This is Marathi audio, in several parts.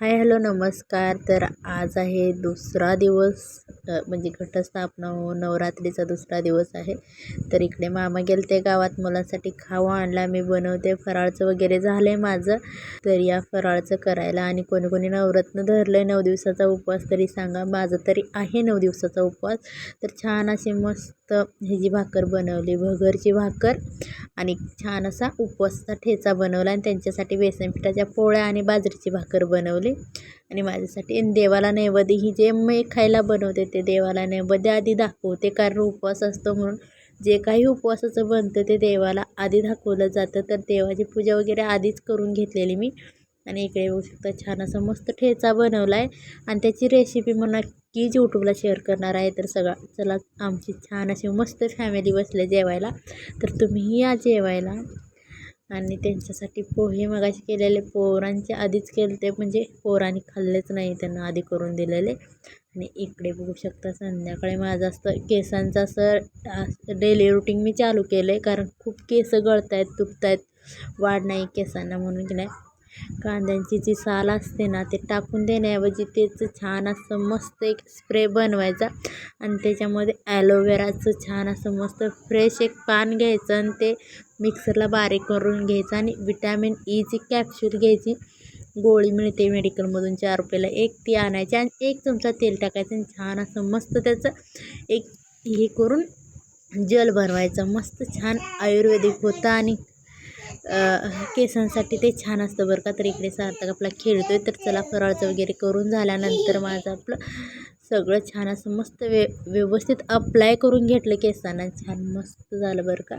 हाय हॅलो नमस्कार. तर आज आहे दुसरा दिवस म्हणजे घटस्थापना हो नवरात्रीचा दुसरा दिवस आहे. तर इकडे मामा गेले ते गावात मुलांसाठी खावा आणला मी बनवते फराळचं वगैरे झालं आहे माझं. तर या फराळचं करायला आणि कोणी कोणी नवरत्न धरलं आहे नऊ दिवसाचा उपवास तरी सांगा. माझं तरी आहे नऊ दिवसाचा उपवास. तर छान अशी मस्त ह्याची भाकर बनवली भगरची भाकर. आणि छान असा उपवासाचा ठेचा बनवला आणि त्यांच्यासाठी बेसन पिठाच्या पोळ्या आणि बाजरीची भाकर बनवली. आणि माझ्यासाठी देवाला नैवेद्य ही जे मी खायला बनवते ते देवाला नैवेद्य आधी दाखवते कारण उपवास असतो म्हणून जे काही उपवासाचं बनतं ते देवाला आधी दाखवलं जातं. तर देवाची पूजा वगैरे आधीच करून घेतलेली मी. आणि इकडे बघू शकता छान असा मस्त ठेचा बनवला आहे आणि त्याची रेसिपी मला नक्कीच यूट्यूबला शेअर करणार आहे. तर सगळा चला आमची छान अशी मस्त फॅमिली बसले जेवायला. तर तुम्हीही या जेवायला. आणि त्यांच्यासाठी पोहे मगाशी केलेले पोरांचे आधीच केले ते म्हणजे पोरांनी खाल्लेच नाही त्यांना आधी करून दिलेले. आणि इकडे बघू शकता संध्याकाळी माझं असतं केसांचं असं डेली रुटीन मी चालू केलं आहे कारण खूप केस गळत आहेत तुटत आहेत वाढ नाही केसांना म्हणून की नाही. कांद्यांची जी साल असते ना ते टाकून देण्याऐवजी त्याचं छान असं मस्त एक स्प्रे बनवायचा. आणि त्याच्यामध्ये ॲलोवेराचं छान असं मस्त फ्रेश एक पान घ्यायचं आणि ते मिक्सरला बारीक करून घ्यायचं आणि विटॅमिन ईची कॅप्सूल घ्यायची. गोळी मिळते मेडिकलमधून चार रुपयाला. एक ती आणायची आणि एक चमचा तेल टाकायचं आणि छान असं मस्त त्याचं एक हे करून जल बनवायचं मस्त छान आयुर्वेदिक होतं आणि केसांसाठी ते छान असतं बरं का. तर इकडे सार्थक आपला खेळतो आहे तर चला फराळचं वगैरे करून झाल्यानंतर माझं आपलं सगळं छान असं मस्त वे व्यवस्थित अप्लाय करून घेतलं केसांना. छान मस्त झालं बरं का.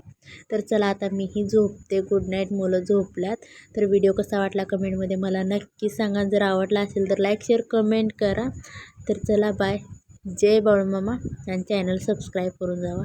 तर चला आता मीही झोपते. गुड नाईट मुलं झोपल्यात. तर व्हिडिओ कसा वाटला कमेंटमध्ये मला नक्की सांगा. जर आवडला असेल तर लाईक शेअर कमेंट करा. तर चला बाय जय बाळूमामा. आणि चॅनल सबस्क्राईब करून जावा.